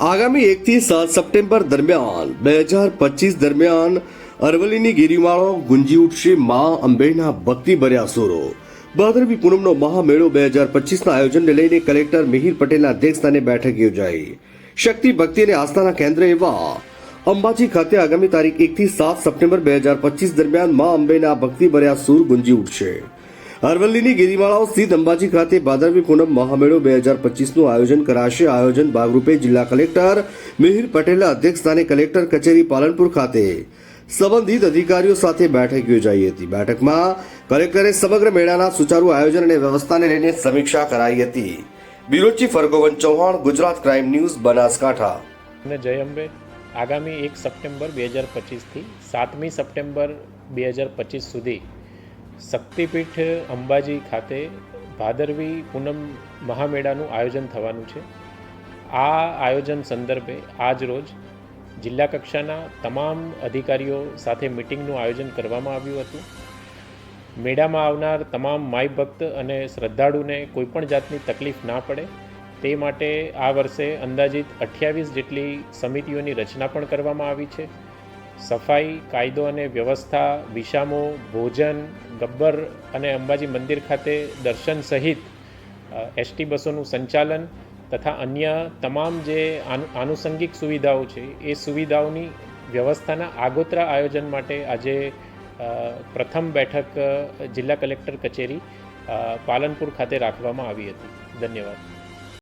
આગામી એકથી સાત સપ્ટેમ્બર દરમિયાન, બે હજાર પચીસ દરમિયાન અરવલ્લીની ગિરિમાળો ગુંજી ઉઠશે મા અંબેના ભક્તિ ભર્યા સુરો. ભાદરવી પૂનમનો મહામેળો બે હજાર પચીસના આયોજનને લઈને કલેક્ટર મિહિર પટેલના અધ્યક્ષસ્થાને બેઠક યોજાઈ. શક્તિ, ભક્તિ અને આસ્થાના કેન્દ્ર એવા અંબાજી ખાતે આગામી તારીખ એકથી સાત સપ્ટેમ્બર બે હજાર પચીસ દરમિયાન મા અંબેના ભક્તિ ભર્યા સૂર ગુંજી ઉઠશે. અરવલ્લીની ગિરિમાળાઓ સ્થિત અંબાજી ખાતે ભાદરવી પૂનમ મહામેળો બે હજાર પચીસનું આયોજન કરાશે. આયોજન ભાગરૂપે જિલ્લા કલેક્ટર મિહિર પટેલના અધ્યક્ષસ્થાને કલેક્ટર કચેરી પાલનપુર ખાતે સંબંધિત અધિકારીઓ સાથે બેઠક યોજાઈ હતી. બેઠકમાં કલેક્ટરે સમગ્ર મેળાના સુચારુ આયોજન અને વ્યવસ્થાને લઈને સમીક્ષા કરાઈ હતી. Bureau chief Hargovan Chauhan, Gujarat crime news, Banaskantha. અને જય અંબે. આગામી એક સપ્ટેમ્બર બે હજાર પચીસથી સાતમી સપ્ટેમ્બર બે હજાર પચીસ સુધી શક્તિપીઠ અંબાજી ખાતે ભાદરવી પૂનમ મહામેળાનું આયોજન થવાનું છે. આ આયોજન સંદર્ભે આજ રોજ જિલ્લા કક્ષાના તમામ અધિકારીઓ સાથે મિટિંગનું આયોજન કરવામાં આવ્યું હતું. મેળામાં આવનાર તમામ માય ભક્ત અને શ્રદ્ધાળુને કોઈપણ જાતની તકલીફ ના પડે, તે માટે આ વર્ષે અંદાજિત અઠ્યાવીસ જેટલી સમિતિઓની રચના પણ કરવામાં આવી છે. સફાઈ, કાયદો અને વ્યવસ્થા વિષામો ભોજન, ગબ્બર અને અંબાજી મંદિર ખાતે દર્શન સહિત એસટી બસોનું સંચાલન તથા અન્ય તમામ જે આનુષંગિક સુવિધાઓ છે, એ સુવિધાઓની વ્યવસ્થાના આગોતરા આયોજન માટે આજે પ્રથમ બેઠક જિલ્લા કલેક્ટર કચેરી પાલનપુર ખાતે રાખવામાં આવી હતી. ધન્યવાદ.